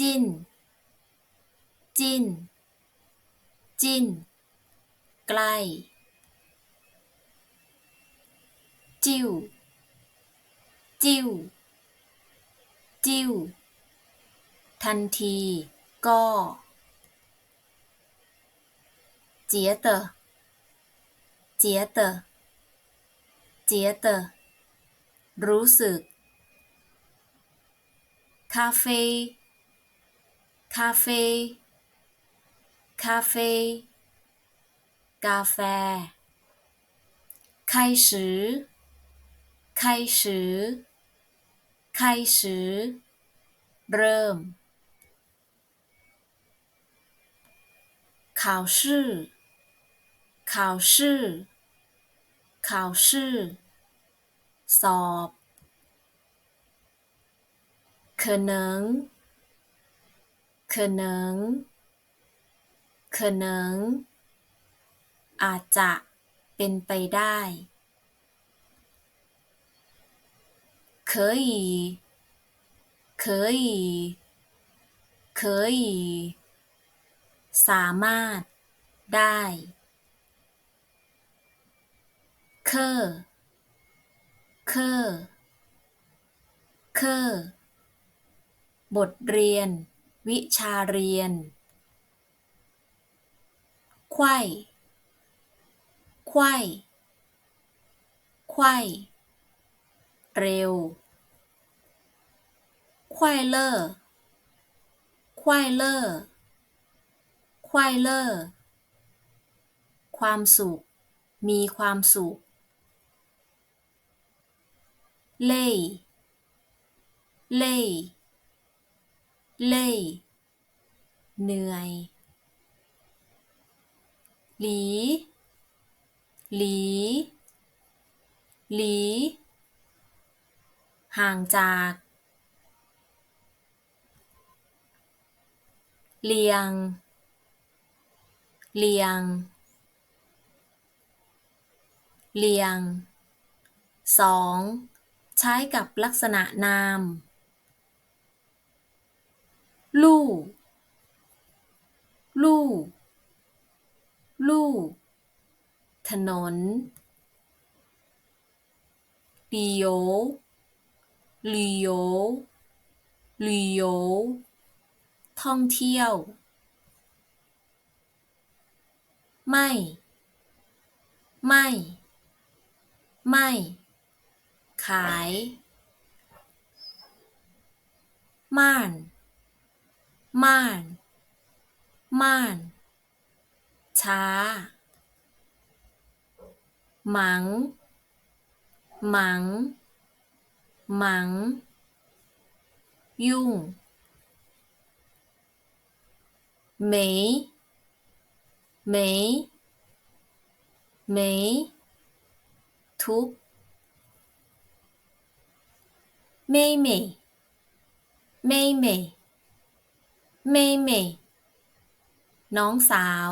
จิ้น จิ้น จิ้น ใกล้ จิ้ว จิ้ว จิ้ว ทันที ก็เจียเตอเจียเตอเจียเตอรู้สึก คาเฟ่าเฟ่ คาเฟ่ กาแฟ开始开始开始เริ่ม考试考试考试สอบ可能 可能可能อาจจะเป็นไปได้可以可以可以สามารถ ได้课课课บทเรียน วิชาเรียน ไขว้ ไขว้ ไขว้ เร็ว ไขว้เลอร์ไขว้เลอร์ไขว้เลอร์ความสุข มีความสุข เล่ เล่ เล่เหนื่อย หลี หลี หลี ห่างจาก เลียง เลียง เลียงสองใช้กับลักษณะนาม ลู่ ลู่ ลู่ ถนน旅游旅游旅游ท่องเที่ยว ไม่ ไม่ ไม่ ขาย ม่าน 慢慢자 망, 망, 망, 융, 메이, 메이, 메이, 툭, 메이메이, 메이메이. เมเม่ น้องสาว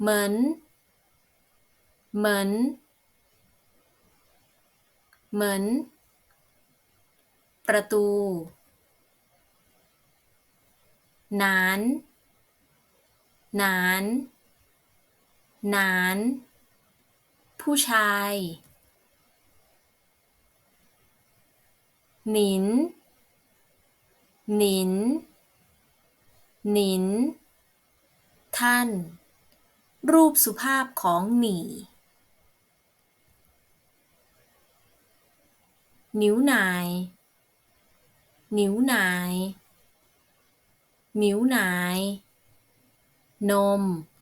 เหมือนเหมือนเหมือนประตู หนาน หนาน หนาน ผู้ชาย หนิน หนิน หนิน ท่าน รูปสุภาพของหนีนิ้วนาย นิ้วนาย นิ้วนาย นม